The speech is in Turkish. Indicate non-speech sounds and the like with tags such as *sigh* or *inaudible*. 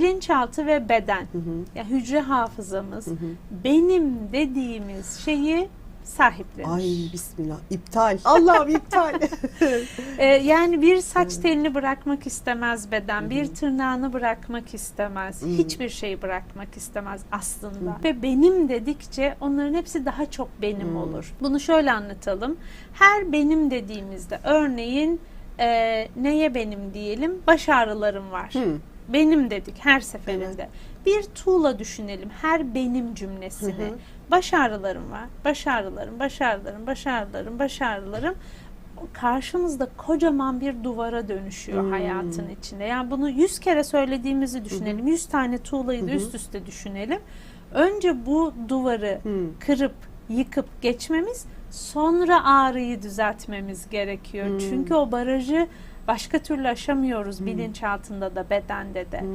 bilinçaltı ve beden. Ya hücre hafızamız benim dediğimiz şeyi sahiplenir. Ay bismillah. İptal. *laughs* Allah'ım iptal. *laughs* Ee, yani bir saç telini bırakmak istemez beden, bir tırnağını bırakmak istemez, hiçbir şeyi bırakmak istemez aslında. Ve benim dedikçe onların hepsi daha çok benim olur. Bunu şöyle anlatalım. Her benim dediğimizde örneğin e, neye benim diyelim? Baş ağrılarım var. Hı. Benim dedik her seferinde. Bir tuğla düşünelim her benim cümlesini. Baş ağrılarım var. Baş ağrılarım, baş ağrılarım, baş ağrılarım, baş ağrılarım. Karşımızda kocaman bir duvara dönüşüyor hayatın içinde. Yani bunu yüz kere söylediğimizi düşünelim. Yüz tane tuğlayı da üst üste düşünelim. Önce bu duvarı kırıp yıkıp geçmemiz sonra ağrıyı düzeltmemiz gerekiyor. Çünkü o barajı başka türlü aşamıyoruz bilinçaltında da bedende de.